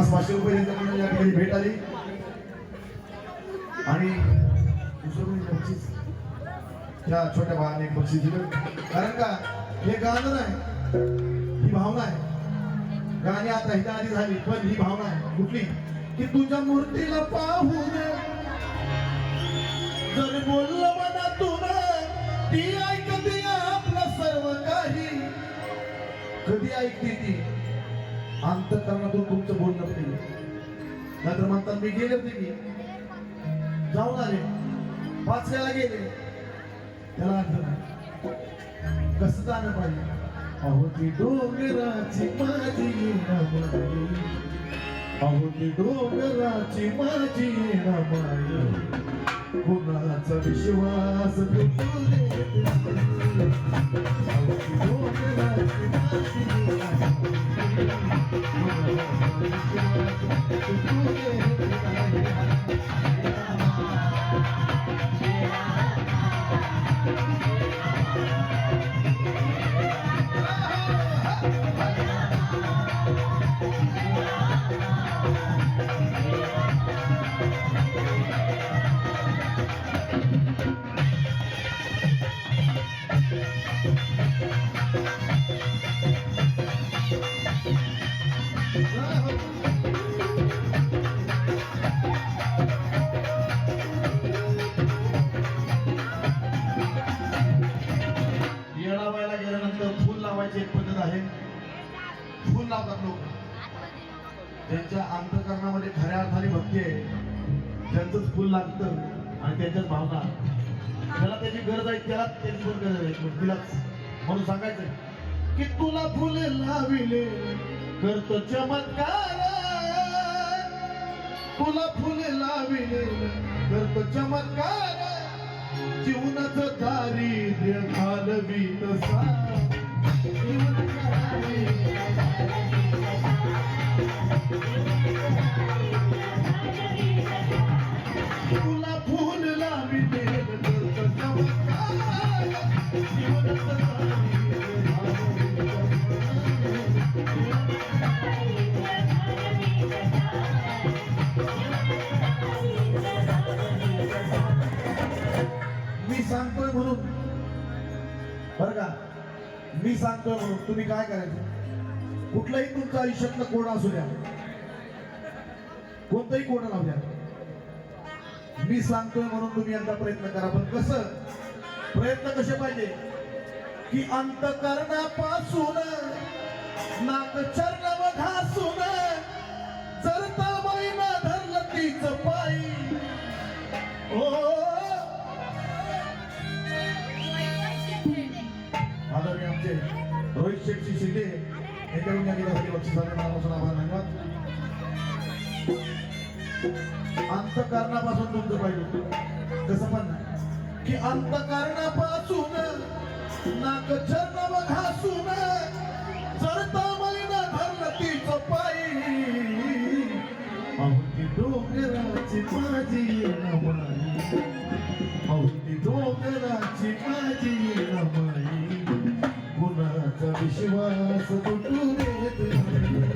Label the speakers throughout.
Speaker 1: पन्नास पाचशे रुपये त्यांच्याकडून या ठिकाणी भेट आली. आणि दुसरं म्हणजे बक्षीस. त्या छोट्या भावाने एक बक्षीस दिलं. कारण का? हे गाणं नाही. ही भावना आहे. गाणी आता हिता आधी झाली पण ही भावना आहे. कुठली? की तुझ्या मूर्तीला पाहून जर बोललं मनातून ती ऐकते आपलं सर्व काही. कधी ऐकते ती? अंतकरणातून तुमचं बोलणं नाही नाहीतर म्हणतात मी गेले होते की. जाऊन आले. वाचल्याला गेले. त्याला अर्थ नाही कसं जाणं पाहिजे? अहो ती डोंगराची माझी नमाई. अहो ती डोंगराची माझी नमाई. कुणाचा विश्वास लावतात लोक. त्यांच्या अंतकरणामध्ये खऱ्या अर्थाने भक्ती आहे. त्यांचंच फुल लागतं आणि त्यांच्याच भावना. त्याला त्याची गरज आहे त्याला त्याची पण गरज आहे. पण तिलाच म्हणून सांगायचं की तुला फुल लाविले करतो चमत्कार. तुला फुले लाविले करतो चमत्कार. जीवनाचं दारिद्र्य घालवी तसा तुला मी सांगतोय म्हणून. तुम्ही काय करायचं? कुठलंही तुमचं आयुष्यातलं कोड असू द्या. कोणतंही कोड लावू द्या. मी सांगतोय म्हणून तुम्ही यांचा प्रयत्न करा. पण कसं? प्रयत्न कसे पाहिजे? की अंतकरणापासून नाक चरण घासून चरता यांच्याकडून या गीतासाठी बक्षीस झाले मनापासून आभार धन्यवाद अंतकरणापासून तुमचं पाहिजे कसं पण नाही. की अंतकरणापासून नाक चरण घासून जर तामाईना धरलं तीच पायी अहो ती डोंगराची माझी नमाई अवती डोंगराची माझी रमाई विश्वास तुटू देत नाही.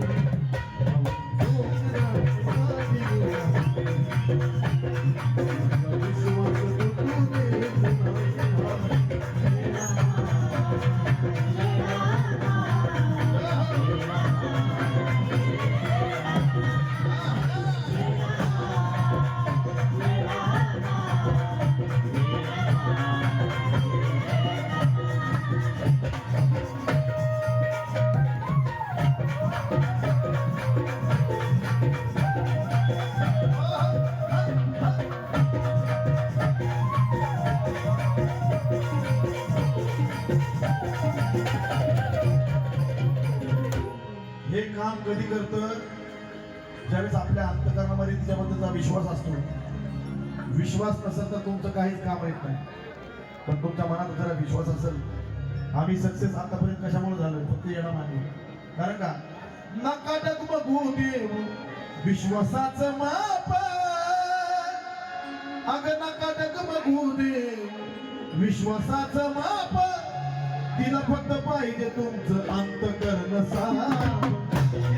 Speaker 1: कधी करतं ज्यावेळेस आपल्या अंतकरणामध्ये तिच्याबद्दलचा विश्वास असतो. विश्वास नसेल तर तुमचं काहीच काम येत नाही. पण तुमच्या मनात जरा विश्वास असेल. आम्ही सक्सेस आतापर्यंत कशामुळे झालो फक्त येणं मान्य कारण का? नकाटक बघू दे विश्वासाचं माप. अग नकाटक बघू दे विश्वासाचं माप. तिला फक्त पाहिजे तुमचं अंतकरण साप.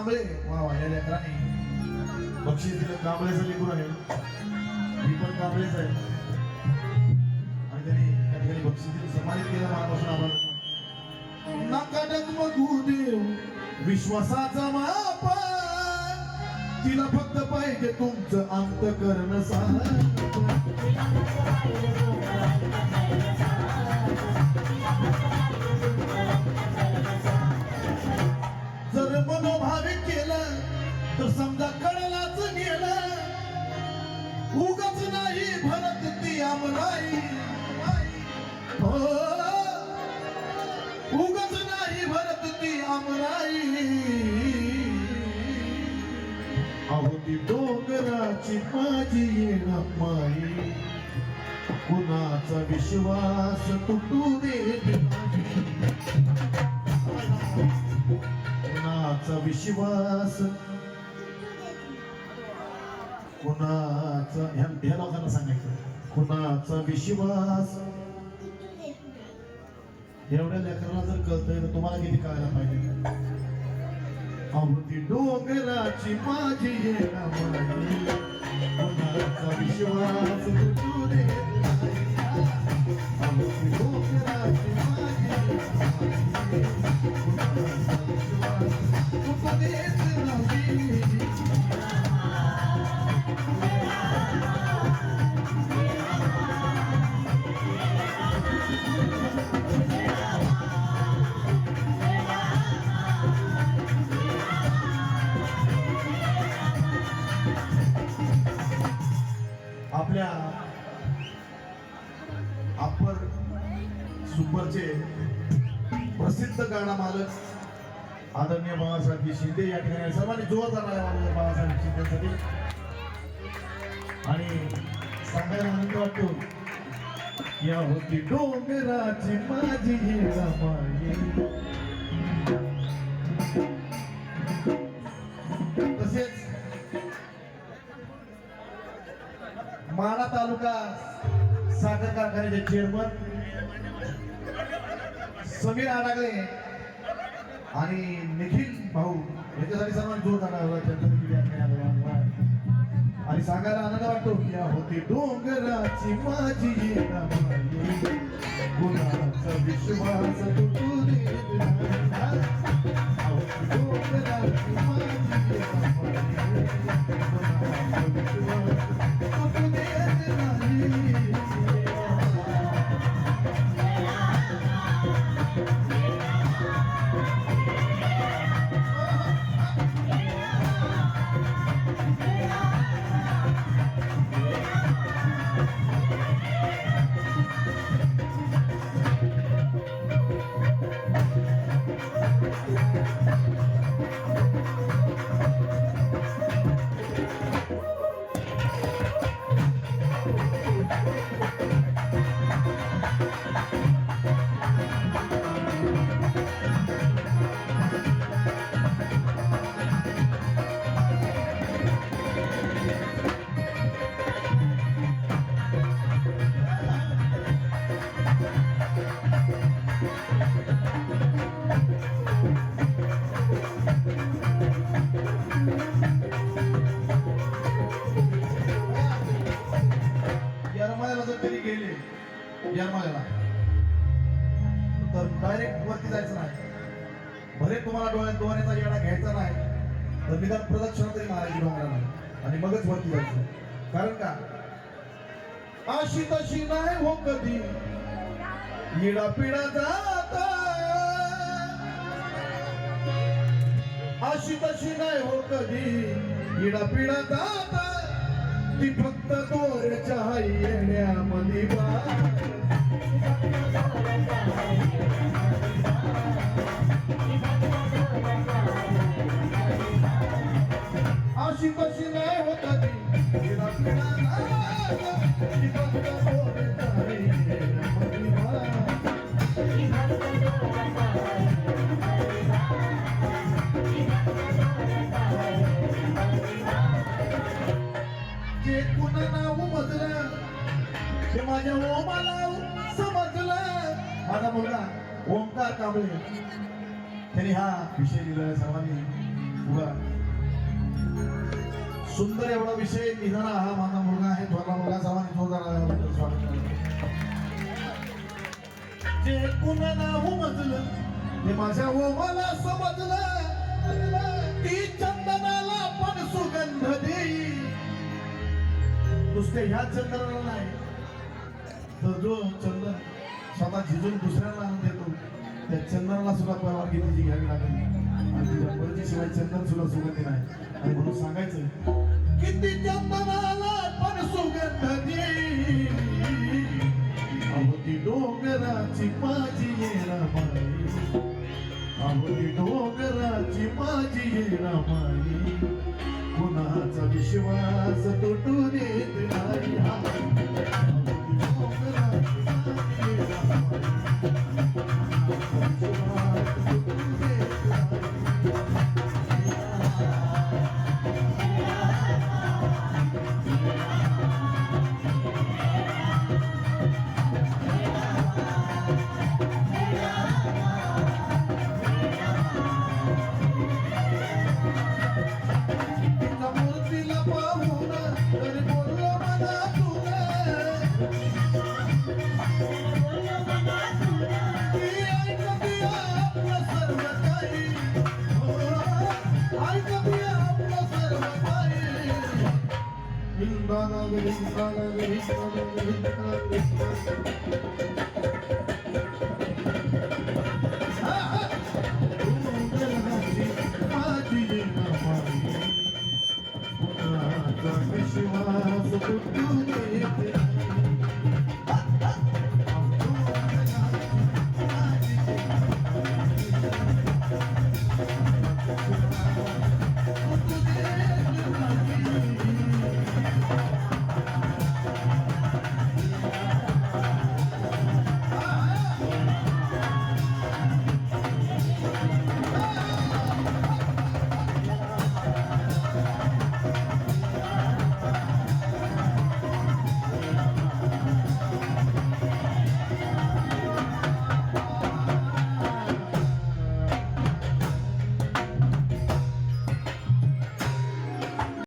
Speaker 1: कांबळे. वा वा या लेकराने. बक्षीस दिलं. कांबळेचं लेकरू आहे. मी पण कांबळेच आहे. आणि त्यांनी त्या ठिकाणी बक्षीस दिलं. सन्मानित केलं मनापासून आपण. नका डगमगू देव. विश्वासाचा माप तिला फक्त पाहिजे तुमचं अंतकरण साप जर मनोभावे केलं तर समजा कळलाच गेलं. उगच नाही भरत ती आमराई हो. उगच नाही भरत ती आमराई अहो ती डोंगराची माझी येणार माई कुणाचा विश्वास तुटू देत विश्वास. कुणाचा ह्या ह्या लोकांना सांगायचं. कुणाचा विश्वास? एवढ्या लेखनाला जर कळतंय तर तुम्हाला किती कळायला पाहिजे? अवती डोंगराची माझी कुणाचा विश्वास? तू देत आपल्या अप्पर सुपरचे प्रसिद्ध गाणा मालक आदरणीय बाबासाहेब शिंदे या ठिकाणी सर्वांनी जोरदार टाळ्या वाजवल्या शिंदेसाठी. आणि सांगायला आनंद वाटतो. या होती डोंगराची माझी येणा तसेच माडा तालुका साखर कारखान्याचे चेअरमन समीर आडागळे आणि निखिल भाऊ याच्यासाठी सर्वांनी जोर झाला आणि सांगायला आनंद वाटतो की या होती डोंगराची माझी येणा विश्वास कधी तर डायरेक्ट वरती जायचं नाही. भले तुम्हाला डोळ्यात डोळ्याचा येडा घ्यायचा नाही तर निदान प्रदक्षिणा तरी मारायची डोंगराला आणि मगच वरती जायचं. कारण का? अशी तशी नाही हो कधी. येडा पिडा जात अशी तशी नाही हो कधी. येडा पिडा जाता ती फक्त दोरच्या येण्यामध्ये अशी कशी नाही होत ती. फक्त दोरच्या येण्यामध्ये माझ्या ओमाला समजलं. माझा मुलगा ओमकार कांबळे. त्यांनी हा विषय लिहिला सर्वांनी. उभा सुंदर एवढा विषय लिहिणारा हा माझा मुलगा आहे. थोरला मुलगा सर्वांनी जोरदार स्वागत जे कुणा उमजलं हो मजलं ते माझ्या ओमाला समजलं ती चंदनाला पण सुगंध देई नुसते ह्या चंदनाला नाही. तर जो चंदन स्वतः झिजून दुसऱ्याला आणून देतो त्या चंदनाला सुद्धा परवानगी तिची घ्यावी लागेल? आणि तुझ्या परतीशिवाय चंदन सुद्धा सुगंधी नाही. आणि म्हणून सांगायचं किती चंदनाला पण सुगंध अवती डोंगराची माझी येणामाई. अहो डोंगराची माझी येणामाई. कुणाचा विश्वास तुटू देत नाही